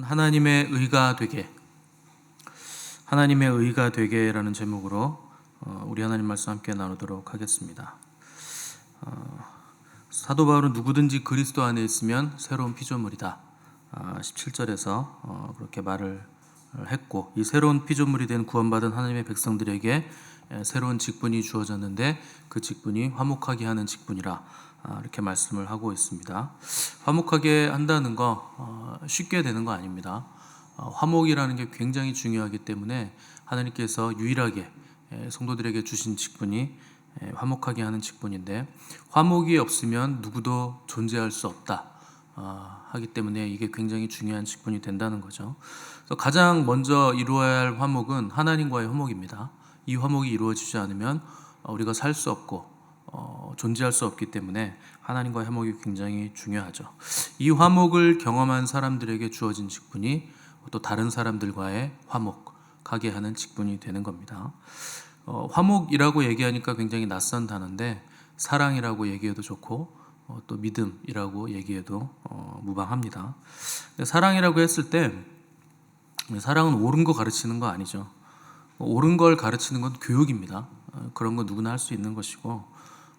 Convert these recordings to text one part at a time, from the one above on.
하나님의 의가 되게 하나님의 의가 되게라는 제목으로 어, 우리 하나님 말씀 함께 나누도록 하겠습니다. 어, 사도 바울은 누구든지 그리스도 안에 있으면 새로운 피조물이다. 17절에서 어, 그렇게 말을 했고 이 새로운 피조물이 된 구원받은 하나님의 백성들에게 새로운 직분이 주어졌는데 그 직분이 화목하게 하는 직분이라 아, 이렇게 말씀을 하고 있습니다. 화목하게 한다는 거 어, 쉽게 되는 거 아닙니다. 어, 화목이라는 게 굉장히 중요하기 때문에 하나님께서 유일하게 성도들에게 주신 직분이 화목하게 하는 직분인데 화목이 없으면 누구도 존재할 수 없다 어, 하기 때문에 이게 굉장히 중요한 직분이 된다는 거죠. 그래서 가장 먼저 이루어야 할 화목은 하나님과의 화목입니다. 이 화목이 이루어지지 않으면 우리가 살 수 없고 어, 존재할 수 없기 때문에 하나님과의 화목이 굉장히 중요하죠. 이 화목을 경험한 사람들에게 주어진 직분이 또 다른 사람들과의 화목하게 하는 직분이 되는 겁니다. 어, 화목이라고 얘기하니까 굉장히 낯선 단어인데 사랑이라고 얘기해도 좋고 어, 또 믿음이라고 얘기해도 어, 무방합니다. 사랑이라고 했을 때 사랑은 옳은 거 가르치는 거 아니죠. 옳은 걸 가르치는 건 교육입니다. 어, 그런 건 누구나 할 수 있는 것이고 어,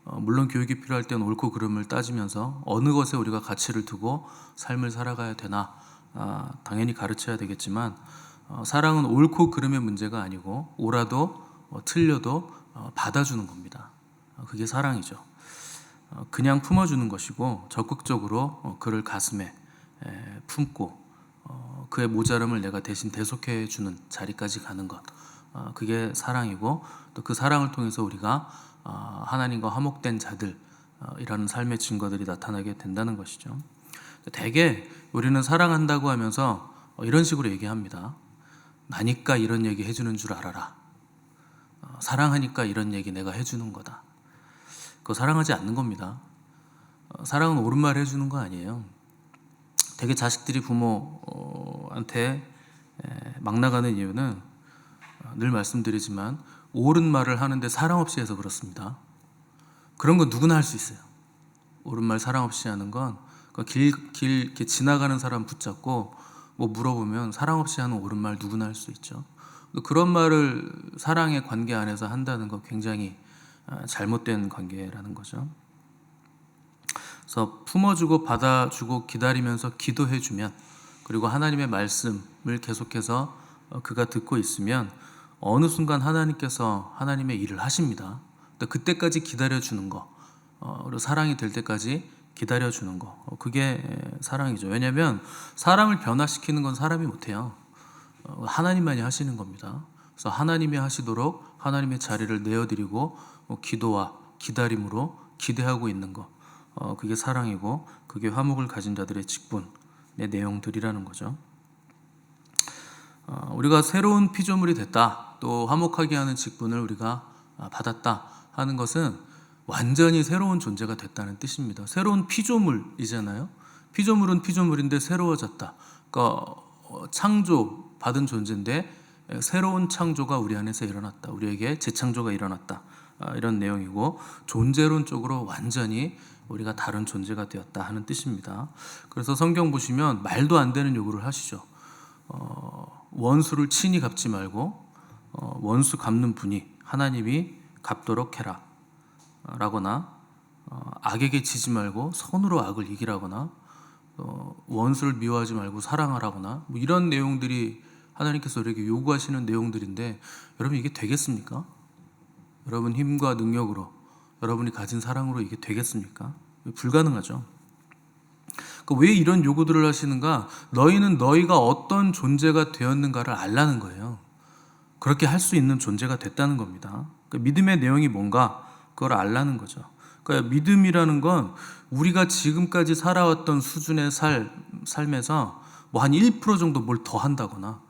물론 교육이 필요할 때는 옳고 그름을 따지면서 어느 것에 우리가 가치를 두고 삶을 살아가야 되나 아, 당연히 가르쳐야 되겠지만 어, 사랑은 옳고 그름의 문제가 아니고 옳아도 어, 틀려도 어, 받아주는 겁니다. 어, 그게 사랑이죠. 어, 그냥 품어주는 것이고 적극적으로 어, 그를 가슴에 에, 품고 어, 그의 모자름을 내가 대신 대속해 주는 자리까지 가는 것. 어, 그게 사랑이고 또 그 사랑을 통해서 우리가 어, 하나님과 화목된 자들이라는 삶의 증거들이 나타나게 된다는 것이죠. 대개 우리는 사랑한다고 하면서 어, 이런 식으로 얘기합니다. 나니까 이런 얘기 해주는 줄 알아라. 어, 사랑하니까 이런 얘기 내가 해주는 거다. 그거 사랑하지 않는 겁니다. 사랑은 옳은 말 해주는 거 아니에요. 되게 자식들이 부모한테 막 나가는 이유는 늘 말씀드리지만 옳은 말을 하는데 사랑 없이 해서 그렇습니다. 그런 건 누구나 할 수 있어요. 옳은 말 사랑 없이 하는 건 길, 길, 이렇게 지나가는 사람 붙잡고 뭐 물어보면 사랑 없이 하는 옳은 말 누구나 할 수 있죠. 그런 말을 사랑의 관계 안에서 한다는 건 굉장히 아, 잘못된 관계라는 거죠. 그래서 품어주고 받아주고 기다리면서 기도해주면 그리고 하나님의 말씀을 계속해서 어, 그가 듣고 있으면 어느 순간 하나님께서 하나님의 일을 하십니다. 그때까지 기다려주는 거, 어, 사랑이 될 때까지 기다려주는 거, 어, 그게 사랑이죠. 왜냐하면 사랑을 변화시키는 건 사람이 못해요. 어, 하나님만이 하시는 겁니다. 그래서 하나님이 하시도록 하나님의 자리를 내어드리고 기도와 기다림으로 기대하고 있는 거, 그게 사랑이고 그게 화목을 가진 자들의 직분의 내용들이라는 거죠. 우리가 새로운 피조물이 됐다. 또 화목하게 하는 직분을 우리가 아, 받았다 하는 것은 완전히 새로운 존재가 됐다는 뜻입니다. 새로운 피조물이잖아요. 피조물은 피조물인데 새로워졌다. 그러니까 어, 창조 받은 존재인데 새로운 창조가 우리 안에서 일어났다. 우리에게 재창조가 일어났다. 아, 이런 내용이고 존재론적으로 완전히 우리가 다른 존재가 되었다 하는 뜻입니다. 그래서 성경 보시면 말도 안 되는 요구를 하시죠. 어, 원수를 친히 갚지 말고 어, 원수 갚는 분이 하나님이 갚도록 해라 라거나 어, 악에게 지지 말고 선으로 악을 이기라거나 어, 원수를 미워하지 말고 사랑하라거나 뭐 이런 내용들이 하나님께서 우리에게 요구하시는 내용들인데 여러분 이게 되겠습니까? 여러분 힘과 능력으로 여러분이 가진 사랑으로 이게 되겠습니까? 불가능하죠. 그러니까 왜 이런 요구들을 하시는가? 너희는 너희가 어떤 존재가 되었는가를 알라는 거예요. 그렇게 할 수 있는 존재가 됐다는 겁니다. 그러니까 믿음의 내용이 뭔가 그걸 알라는 거죠. 그러니까 믿음이라는 건 우리가 지금까지 살아왔던 수준의 살, 삶에서 뭐 한 1% 정도 뭘 더 한다거나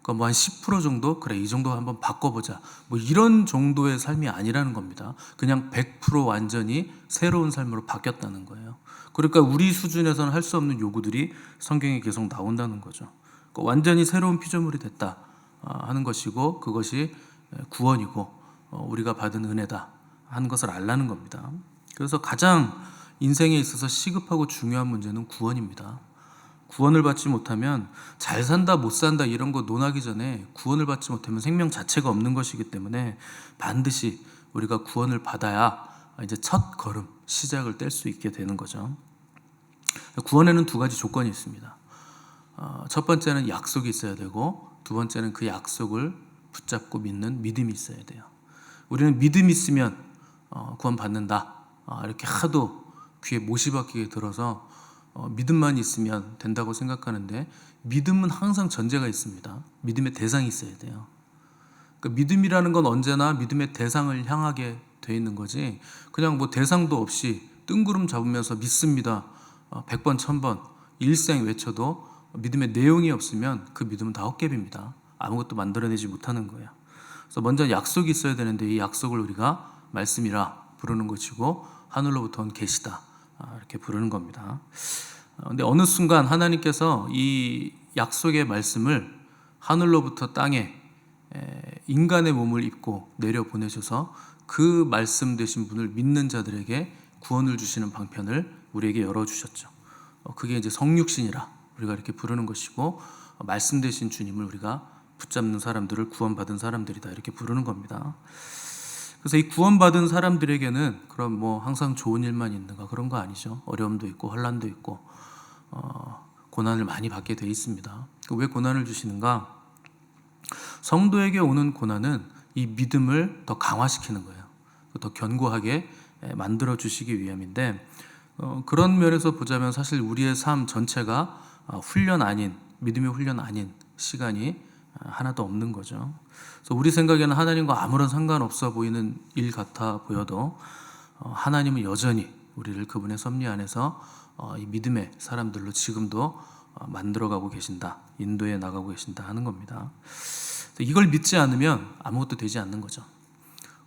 그러니까 뭐 한 10% 정도 그래 이 정도 한번 바꿔보자 뭐 이런 정도의 삶이 아니라는 겁니다. 그냥 100% 완전히 새로운 삶으로 바뀌었다는 거예요. 그러니까 우리 수준에서는 할 수 없는 요구들이 성경에 계속 나온다는 거죠. 그러니까 완전히 새로운 피조물이 됐다. 어, 하는 것이고 그것이 구원이고 어, 우리가 받은 은혜다 하는 것을 알라는 겁니다. 그래서 가장 인생에 있어서 시급하고 중요한 문제는 구원입니다. 구원을 받지 못하면 잘 산다 못 산다 이런 거 논하기 전에 구원을 받지 못하면 생명 자체가 없는 것이기 때문에 반드시 우리가 구원을 받아야 이제 첫 걸음 시작을 뗄 수 있게 되는 거죠. 구원에는 두 가지 조건이 있습니다. 어, 첫 번째는 약속이 있어야 되고 두 번째는 그 약속을 붙잡고 믿는 믿음이 있어야 돼요. 우리는 믿음이 있으면 어, 구원 받는다 아, 이렇게 하도 귀에 못이 박히게 들어서 어, 믿음만 있으면 된다고 생각하는데 믿음은 항상 전제가 있습니다. 믿음의 대상이 있어야 돼요. 그러니까 믿음이라는 건 언제나 믿음의 대상을 향하게 돼 있는 거지. 그냥 뭐 대상도 없이 뜬구름 잡으면서 믿습니다. 어, 100번, 1000번 일생 외쳐도 믿음의 내용이 없으면 그 믿음은 다 헛개비입니다. 아무것도 만들어내지 못하는 거예요. 그래서 먼저 약속이 있어야 되는데 이 약속을 우리가 말씀이라 부르는 것이고 하늘로부터 온 계시다 아, 이렇게 부르는 겁니다. 어, 근데 어느 순간 하나님께서 이 약속의 말씀을 하늘로부터 땅에 에, 인간의 몸을 입고 내려 보내셔서 그 말씀 되신 분을 믿는 자들에게 구원을 주시는 방편을 우리에게 열어 주셨죠. 어, 그게 이제 성육신이라 우리가 이렇게 부르는 것이고 어, 말씀 되신 주님을 우리가 붙잡는 사람들을 구원받은 사람들이다 이렇게 부르는 겁니다. 그래서 이 구원받은 사람들에게는 그럼 뭐 항상 좋은 일만 있는가 그런 거 아니죠. 어려움도 있고 환란도 있고 어, 고난을 많이 받게 돼 있습니다. 그왜 고난을 주시는가? 성도에게 오는 고난은 이 믿음을 더 강화시키는 거예요. 더 견고하게 만들어 주시기 위함인데 어, 그런 면에서 보자면 사실 우리의 삶 전체가 어, 훈련 아닌 믿음의 훈련 아닌 시간이 어, 하나도 없는 거죠. 그래서 우리 생각에는 하나님과 아무런 상관없어 보이는 일 같아 보여도 어, 하나님은 여전히 우리를 그분의 섭리 안에서 어, 이 믿음의 사람들로 지금도 어, 만들어가고 계신다, 인도해 나가고 계신다 하는 겁니다. 이걸 믿지 않으면 아무것도 되지 않는 거죠.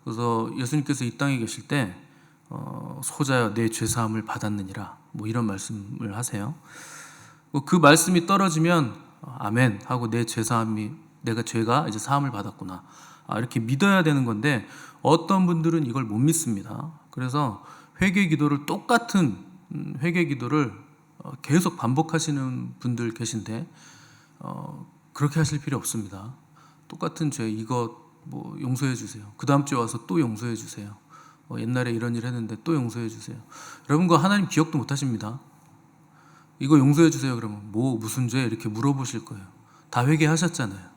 그래서 예수님께서 이 땅에 계실 때 어, 소자여 내 죄 사함을 받았느니라 뭐 이런 말씀을 하세요. 그 말씀이 떨어지면 어, 아멘 하고 내 죄 사함이 내가 죄가 이제 사함을 받았구나 아, 이렇게 믿어야 되는 건데 어떤 분들은 이걸 못 믿습니다. 그래서 회개 기도를 똑같은 음, 회개 기도를 어, 계속 반복하시는 분들 계신데 어, 그렇게 하실 필요 없습니다. 똑같은 죄 이거 뭐 용서해 주세요. 그 다음 주에 와서 또 용서해 주세요. 어, 옛날에 이런 일 했는데 또 용서해 주세요. 여러분 그 하나님 기억도 못 하십니다. 이거 용서해 주세요. 그러면 뭐 무슨 죄 이렇게 물어보실 거예요. 다 회개하셨잖아요.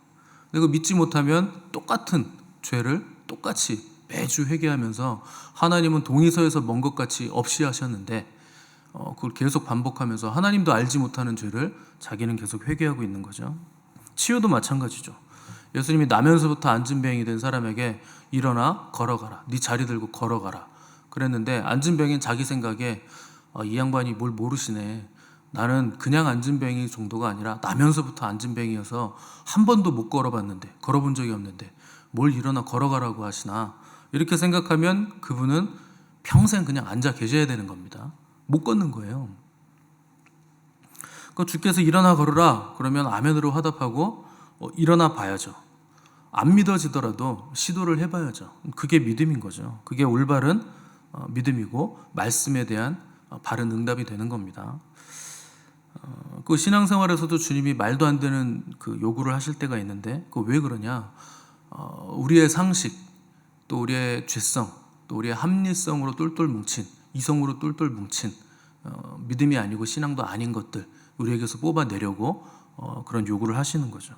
근데 그 믿지 못하면 똑같은 죄를 똑같이 매주 회개하면서 하나님은 동의서에서 먼 것 같이 없이 하셨는데 어, 그걸 계속 반복하면서 하나님도 알지 못하는 죄를 자기는 계속 회개하고 있는 거죠. 치유도 마찬가지죠. 예수님이 나면서부터 앉은 병이 된 사람에게 일어나 걸어가라. 네 자리 들고 걸어가라. 그랬는데 앉은 병인 자기 생각에 어, 이 양반이 뭘 모르시네. 나는 그냥 앉은 병이 정도가 아니라 나면서부터 앉은 병이어서 한 번도 못 걸어봤는데 걸어본 적이 없는데 뭘 일어나 걸어가라고 하시나 이렇게 생각하면 그분은 평생 그냥 앉아 계셔야 되는 겁니다. 못 걷는 거예요. 그 주께서 일어나 걸으라 그러면 아멘으로 화답하고 어, 일어나 봐야죠. 안 믿어지더라도 시도를 해봐야죠. 그게 믿음인 거죠. 그게 올바른 어, 믿음이고 말씀에 대한 어, 바른 응답이 되는 겁니다. 어, 그 신앙생활에서도 주님이 말도 안 되는 그 요구를 하실 때가 있는데 그 왜 그러냐? 어, 우리의 상식 또 우리의 죄성 또 우리의 합리성으로 똘똘 뭉친 이성으로 똘똘 뭉친 어, 믿음이 아니고 신앙도 아닌 것들 우리에게서 뽑아내려고 어, 그런 요구를 하시는 거죠.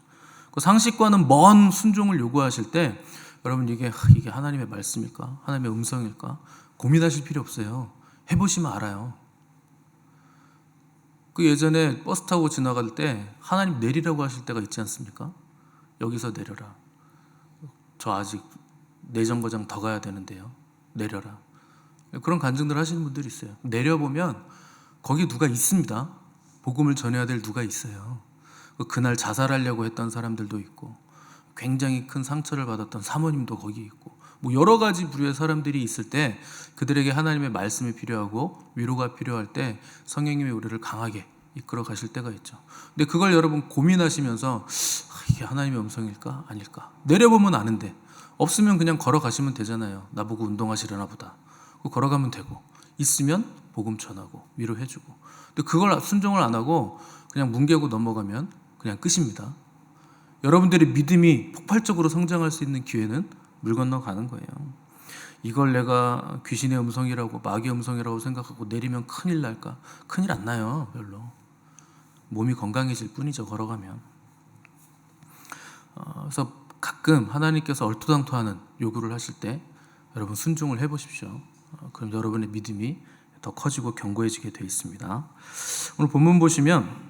그 상식과는 먼 순종을 요구하실 때 여러분 이게 이게 하나님의 말씀일까 하나님의 음성일까 고민하실 필요 없어요. 해보시면 알아요. 그 예전에 버스 타고 지나갈 때 하나님 내리라고 하실 때가 있지 않습니까? 여기서 내려라. 저 아직 내 정거장 더 가야 되는데요. 내려라. 그런 간증들 하시는 분들이 있어요. 내려보면 거기 누가 있습니다. 복음을 전해야 될 누가 있어요. 그날 자살하려고 했던 사람들도 있고 굉장히 큰 상처를 받았던 사모님도 거기 있고 뭐 여러 가지 부류의 사람들이 있을 때 그들에게 하나님의 말씀이 필요하고 위로가 필요할 때 성령님이 우리를 강하게 이끌어 가실 때가 있죠. 근데 그걸 여러분 고민하시면서 아, 이게 하나님의 음성일까 아닐까 내려보면 아는데 없으면 그냥 걸어가시면 되잖아요. 나보고 운동하시려나 보다. 그 걸어가면 되고 있으면 복음 전하고 위로해주고. 근데 그걸 순종을 안 하고 그냥 뭉개고 넘어가면 그냥 끝입니다. 여러분들의 믿음이 폭발적으로 성장할 수 있는 기회는 물 건너 가는 거예요. 이걸 내가 귀신의 음성이라고 마귀의 음성이라고 생각하고 내리면 큰일 날까? 큰일 안 나요, 별로. 몸이 건강해질 뿐이죠, 걸어가면. 어, 그래서 가끔 하나님께서 얼토당토하는 요구를 하실 때 여러분 순종을 해보십시오. 어, 그럼 여러분의 믿음이 더 커지고 견고해지게 되어 있습니다. 오늘 본문 보시면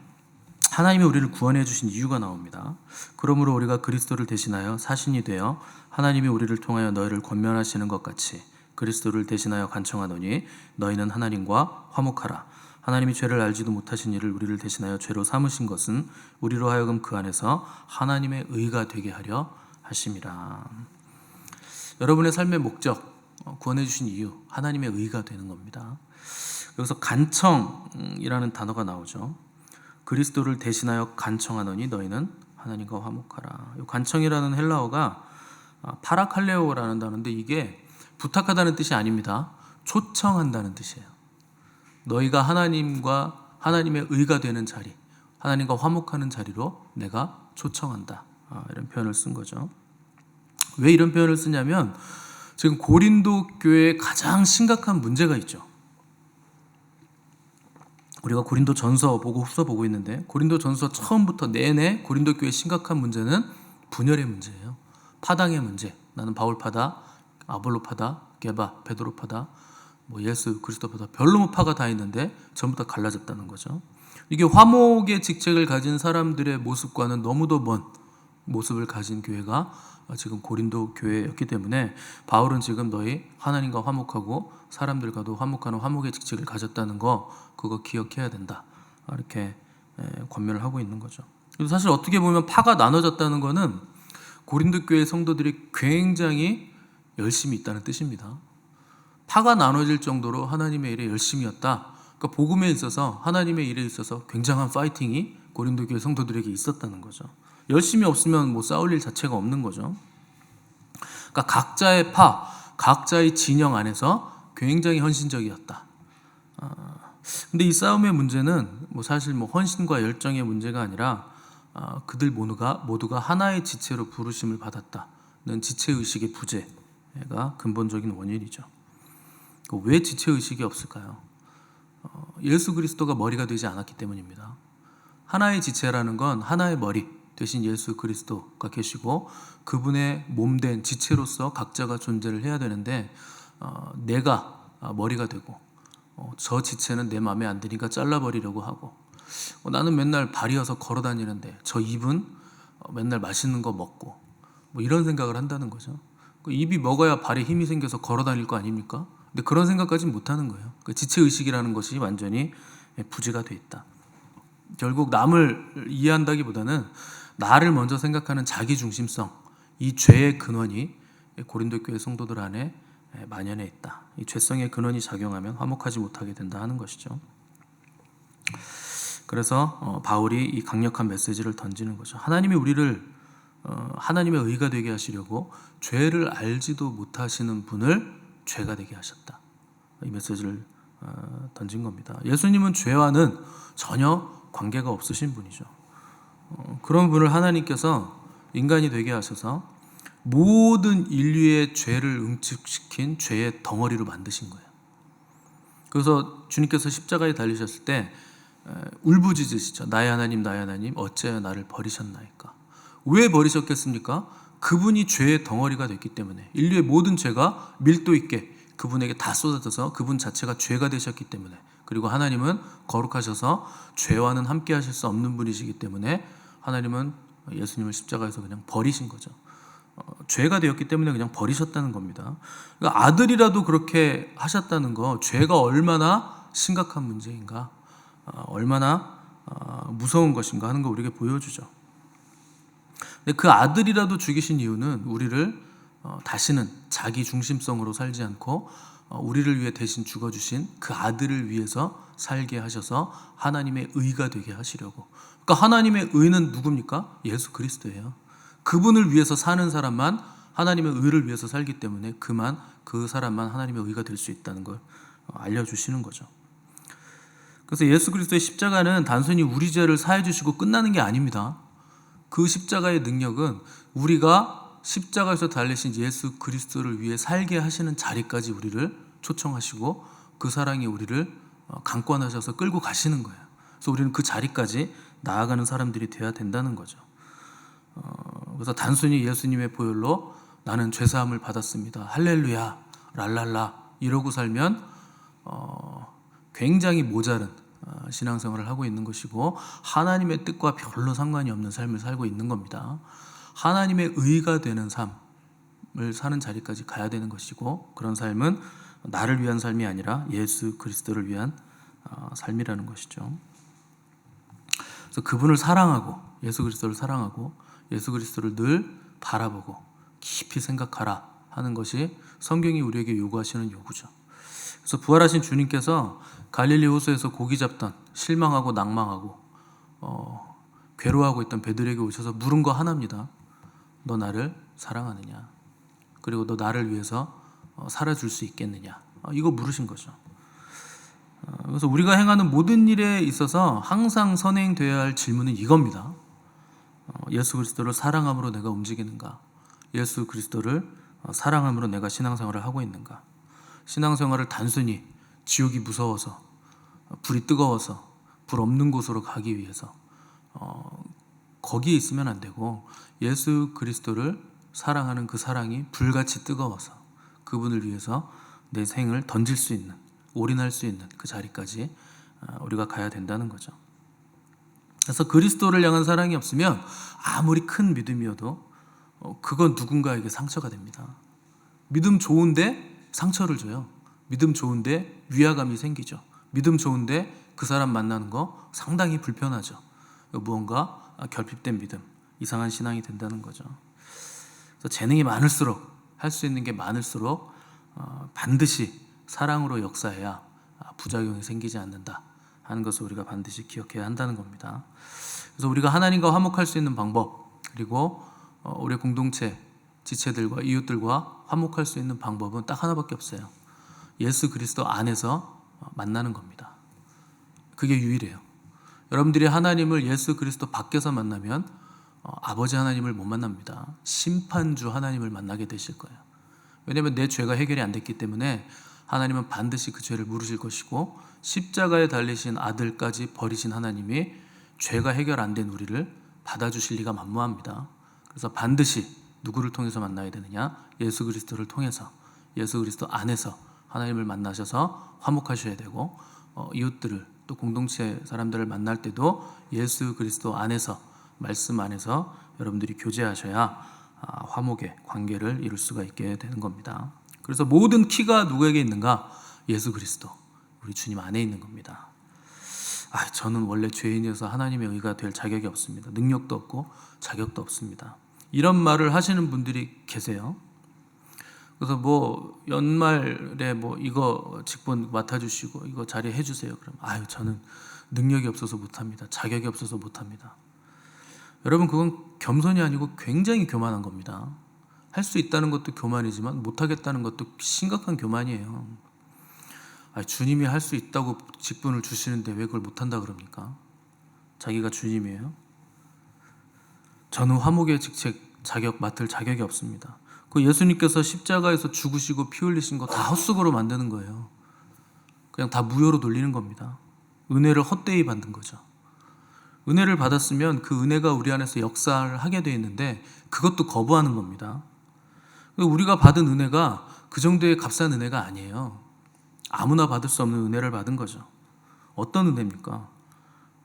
하나님이 우리를 구원해 주신 이유가 나옵니다. 그러므로 우리가 그리스도를 대신하여 사신이 되어 하나님이 우리를 통하여 너희를 권면하시는 것 같이 그리스도를 대신하여 간청하노니 너희는 하나님과 화목하라. 하나님이 죄를 알지도 못하신 이를 우리를 대신하여 죄로 삼으신 것은 우리로 하여금 그 안에서 하나님의 의가 되게 하려 하심이라. 여러분의 삶의 목적, 어, 구원해 주신 이유, 하나님의 의가 되는 겁니다. 여기서 간청이라는 단어가 나오죠. 그리스도를 대신하여 간청하노니 너희는 하나님과 화목하라. 이 간청이라는 헬라어가 아, 파라칼레오라는 단어인데 이게 부탁하다는 뜻이 아닙니다. 초청한다는 뜻이에요. 너희가 하나님과 하나님의 의가 되는 자리, 하나님과 화목하는 자리로 내가 초청한다. 아, 이런 표현을 쓴 거죠. 왜 이런 표현을 쓰냐면 지금 고린도 교회에 가장 심각한 문제가 있죠. 우리가 고린도 전서 보고 후서 보고 있는데 고린도 전서 처음부터 내내 고린도 교회 심각한 문제는 분열의 문제예요. 파당의 문제. 나는 바울 파다, 아볼로 파다, 게바, 베드로 파다, 뭐 예수 그리스도 파다. 별로 파가 다 있는데 전부 다 갈라졌다는 거죠. 이게 화목의 직책을 가진 사람들의 모습과는 너무도 먼 모습을 가진 교회가 지금 고린도 교회였기 때문에 바울은 지금 너희 하나님과 화목하고 사람들과도 화목하는 화목의 직책을 가졌다는 거 그거 기억해야 된다 이렇게 권면을 하고 있는 거죠. 사실 어떻게 보면 파가 나눠졌다는 거는 고린도 교회 성도들이 굉장히 열심히 있다는 뜻입니다. 파가 나눠질 정도로 하나님의 일에 열심이었다. 그러니까 복음에 있어서 하나님의 일에 있어서 굉장한 파이팅이 고린도 교회 성도들에게 있었다는 거죠. 열심히 없으면 뭐 싸울 일 자체가 없는 거죠. 그러니까 각자의 파, 각자의 진영 안에서 굉장히 헌신적이었다. 아, 근데 이 싸움의 문제는 뭐 사실 뭐 헌신과 열정의 문제가 아니라 아, 그들 모두가 모두가 하나의 지체로 부르심을 받았다는 지체 의식의 부재가 근본적인 원인이죠. 왜 지체 의식이 없을까요? 어, 예수 그리스도가 머리가 되지 않았기 때문입니다. 하나의 지체라는 건 하나의 머리, 대신 예수 그리스도가 계시고 그분의 몸된 지체로서 각자가 존재를 해야 되는데 어, 내가 머리가 되고 어, 저 지체는 내 마음에 안 드니까 잘라버리려고 하고 어, 나는 맨날 발이어서 걸어 다니는데 저 입은 어, 맨날 맛있는 거 먹고 뭐 이런 생각을 한다는 거죠. 그 입이 먹어야 발에 힘이 생겨서 걸어 다닐 거 아닙니까? 근데 그런 생각까지는 못 하는 거예요. 그 지체 의식이라는 것이 완전히 부재가 돼 있다. 결국 남을 이해한다기보다는 나를 먼저 생각하는 자기 중심성, 이 죄의 근원이 고린도 교회 성도들 안에 만연해 있다. 이 죄성의 근원이 작용하면 화목하지 못하게 된다 하는 것이죠. 그래서 어, 바울이 이 강력한 메시지를 던지는 거죠. 하나님이 우리를 어, 하나님의 의가 되게 하시려고 죄를 알지도 못하시는 분을 죄가 되게 하셨다. 이 메시지를 어, 던진 겁니다. 예수님은 죄와는 전혀 관계가 없으신 분이죠. 어, 그런 분을 하나님께서 인간이 되게 하셔서 모든 인류의 죄를 응축시킨 죄의 덩어리로 만드신 거예요. 그래서 주님께서 십자가에 달리셨을 때 울부짖으시죠. 나의 하나님, 나의 하나님, 어찌하여 나를 버리셨나이까? 왜 버리셨겠습니까? 그분이 죄의 덩어리가 됐기 때문에 인류의 모든 죄가 밀도 있게 그분에게 다 쏟아져서 그분 자체가 죄가 되셨기 때문에 그리고 하나님은 거룩하셔서 죄와는 함께 하실 수 없는 분이시기 때문에 하나님은 예수님을 십자가에서 그냥 버리신 거죠. 어, 죄가 되었기 때문에 그냥 버리셨다는 겁니다. 그러니까 아들이라도 그렇게 하셨다는 거, 죄가 얼마나 심각한 문제인가, 어, 얼마나 어, 무서운 것인가 하는 거 우리에게 보여주죠. 근데 그 아들이라도 죽이신 이유는 우리를 어, 다시는 자기 중심성으로 살지 않고 어, 우리를 위해 대신 죽어주신 그 아들을 위해서 살게 하셔서 하나님의 의가 되게 하시려고. 그러니까 하나님의 의는 누굽니까? 예수 그리스도예요. 그분을 위해서 사는 사람만 하나님의 의를 위해서 살기 때문에 그만 그 사람만 하나님의 의가 될 수 있다는 걸 어, 알려주시는 거죠. 그래서 예수 그리스도의 십자가는 단순히 우리 죄를 사해 주시고 끝나는 게 아닙니다. 그 십자가의 능력은 우리가 십자가에서 달리신 예수 그리스도를 위해 살게 하시는 자리까지 우리를 초청하시고 그 사랑이 우리를 어, 강권하셔서 끌고 가시는 거예요. 그래서 우리는 그 자리까지 나아가는 사람들이 되어야 된다는 거죠. 어, 그래서 단순히 예수님의 보혈로 나는 죄 사함을 받았습니다. 할렐루야, 랄랄라 이러고 살면 어, 굉장히 모자른 어, 신앙생활을 하고 있는 것이고 하나님의 뜻과 별로 상관이 없는 삶을 살고 있는 겁니다. 하나님의 의가 되는 삶을 사는 자리까지 가야 되는 것이고 그런 삶은 나를 위한 삶이 아니라 예수 그리스도를 위한 어, 삶이라는 것이죠. 그래서 그분을 사랑하고 예수 그리스도를 사랑하고 예수 그리스도를 늘 바라보고 깊이 생각하라 하는 것이 성경이 우리에게 요구하시는 요구죠. 그래서 부활하신 주님께서 갈릴리 호수에서 고기 잡던 실망하고 낭망하고 어, 괴로워하고 있던 베드로에게 오셔서 물은 거 하나입니다. 너 나를 사랑하느냐? 그리고 너 나를 위해서 어, 살아줄 수 있겠느냐? 어, 이거 물으신 거죠. 어, 그래서 우리가 행하는 모든 일에 있어서 항상 선행되어야 할 질문은 이겁니다. 어, 예수 그리스도를 사랑함으로 내가 움직이는가? 예수 그리스도를 어, 사랑함으로 내가 신앙생활을 하고 있는가? 신앙생활을 단순히 지옥이 무서워서 어, 불이 뜨거워서 불 없는 곳으로 가기 위해서 어, 거기에 있으면 안 되고 예수 그리스도를 사랑하는 그 사랑이 불같이 뜨거워서 그분을 위해서 내 생을 던질 수 있는 올인할 수 있는 그 자리까지 어, 우리가 가야 된다는 거죠. 그래서 그리스도를 향한 사랑이 없으면 아무리 큰 믿음이어도 어, 그건 누군가에게 상처가 됩니다. 믿음 좋은데 상처를 줘요. 믿음 좋은데 위화감이 생기죠. 믿음 좋은데 그 사람 만나는 거 상당히 불편하죠. 무언가 결핍된 믿음, 이상한 신앙이 된다는 거죠. 그래서 재능이 많을수록 할 수 있는 게 많을수록 어, 반드시 사랑으로 역사해야 부작용이 생기지 않는다 하는 것을 우리가 반드시 기억해야 한다는 겁니다. 그래서 우리가 하나님과 화목할 수 있는 방법 그리고 어, 우리 공동체 지체들과 이웃들과 화목할 수 있는 방법은 딱 하나밖에 없어요. 예수 그리스도 안에서 어, 만나는 겁니다. 그게 유일해요. 여러분들이 하나님을 예수 그리스도 밖에서 만나면 어, 아버지 하나님을 못 만납니다. 심판주 하나님을 만나게 되실 거예요. 왜냐하면 내 죄가 해결이 안 됐기 때문에 하나님은 반드시 그 죄를 물으실 것이고 십자가에 달리신 아들까지 버리신 하나님이 죄가 해결 안 된 우리를 받아주실 리가 만무합니다. 그래서 반드시 누구를 통해서 만나야 되느냐? 예수 그리스도를 통해서 예수 그리스도 안에서 하나님을 만나셔서 화목하셔야 되고 어, 이웃들을 또 공동체 사람들을 만날 때도 예수 그리스도 안에서 말씀 안에서 여러분들이 교제하셔야 아, 화목의 관계를 이룰 수가 있게 되는 겁니다. 그래서 모든 키가 누구에게 있는가? 예수 그리스도 우리 주님 안에 있는 겁니다. 아, 저는 원래 죄인이어서 하나님의 의가 될 자격이 없습니다. 능력도 없고 자격도 없습니다. 이런 말을 하시는 분들이 계세요. 그래서 뭐 연말에 뭐 이거 직분 맡아주시고 이거 자리 해주세요. 그럼 아유 저는 능력이 없어서 못합니다. 자격이 없어서 못합니다. 여러분 그건 겸손이 아니고 굉장히 교만한 겁니다. 할 수 있다는 것도 교만이지만 못하겠다는 것도 심각한 교만이에요. 아, 주님이 할 수 있다고 직분을 주시는데 왜 그걸 못한다 그럽니까? 자기가 주님이에요. 저는 화목의 직책 자격 맡을 자격이 없습니다. 그 예수님께서 십자가에서 죽으시고 피 흘리신 거 다 헛수고로 만드는 거예요. 그냥 다 무효로 돌리는 겁니다. 은혜를 헛되이 받는 거죠. 은혜를 받았으면 그 은혜가 우리 안에서 역사를 하게 되어 있는데 그것도 거부하는 겁니다. 우리가 받은 은혜가 그 정도의 값싼 은혜가 아니에요. 아무나 받을 수 없는 은혜를 받은 거죠. 어떤 은혜입니까?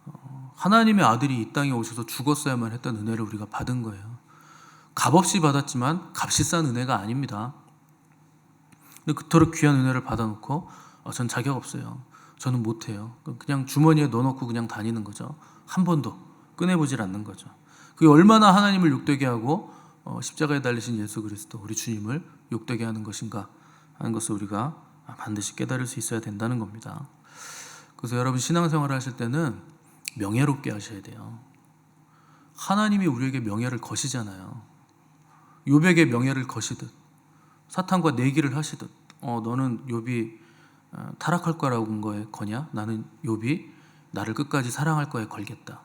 어, 하나님의 아들이 이 땅에 오셔서 죽었어야만 했던 은혜를 우리가 받은 거예요. 값없이 받았지만 값이 싼 은혜가 아닙니다. 근데 그토록 귀한 은혜를 받아놓고 어, 전 자격 없어요. 저는 못해요. 그냥 주머니에 넣어놓고 그냥 다니는 거죠. 한 번도 꺼내보질 않는 거죠. 그게 얼마나 하나님을 욕되게 하고 어, 십자가에 달리신 예수 그리스도 우리 주님을 욕되게 하는 것인가 하는 것을 우리가 반드시 깨달을 수 있어야 된다는 겁니다. 그래서 여러분 신앙생활을 하실 때는 명예롭게 하셔야 돼요. 하나님이 우리에게 명예를 거시잖아요. 요백의 명예를 거시듯 사탄과 내기를 하시듯 어 너는 욥이 어, 타락할 거라고 한 거에 거냐? 나는 욥이 나를 끝까지 사랑할 거에 걸겠다.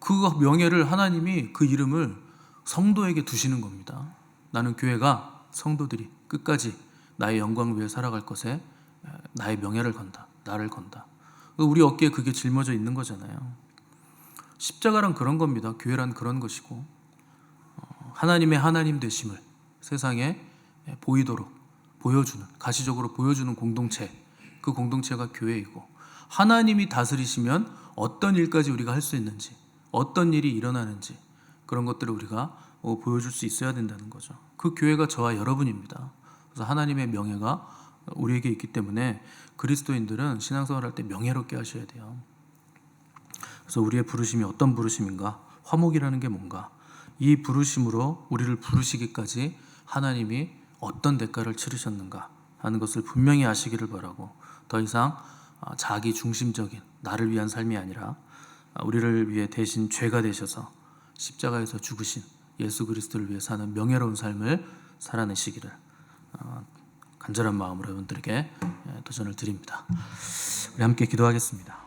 그 명예를 하나님이 그 이름을 성도에게 두시는 겁니다. 나는 교회가 성도들이 끝까지 나의 영광 위해 살아갈 것에 나의 명예를 건다. 나를 건다. 우리 어깨에 그게 짊어져 있는 거잖아요. 십자가란 그런 겁니다. 교회란 그런 것이고 어, 하나님의 하나님 되심을 세상에 보이도록 보여주는 가시적으로 보여주는 공동체 그 공동체가 교회이고 하나님이 다스리시면 어떤 일까지 우리가 할 수 있는지 어떤 일이 일어나는지 그런 것들을 우리가 어, 보여줄 수 있어야 된다는 거죠. 그 교회가 저와 여러분입니다. 그래서 하나님의 명예가 우리에게 있기 때문에 그리스도인들은 신앙생활할 때 명예롭게 하셔야 돼요. 그래서 우리의 부르심이 어떤 부르심인가? 화목이라는 게 뭔가? 이 부르심으로 우리를 부르시기까지 하나님이 어떤 대가를 치르셨는가 하는 것을 분명히 아시기를 바라고 더 이상 아, 자기 중심적인 나를 위한 삶이 아니라 아, 우리를 위해 대신 죄가 되셔서 십자가에서 죽으신 예수 그리스도를 위해 사는 명예로운 삶을 살아내시기를 아, 간절한 마음으로 여러분들에게 예, 도전을 드립니다. 우리 함께 기도하겠습니다.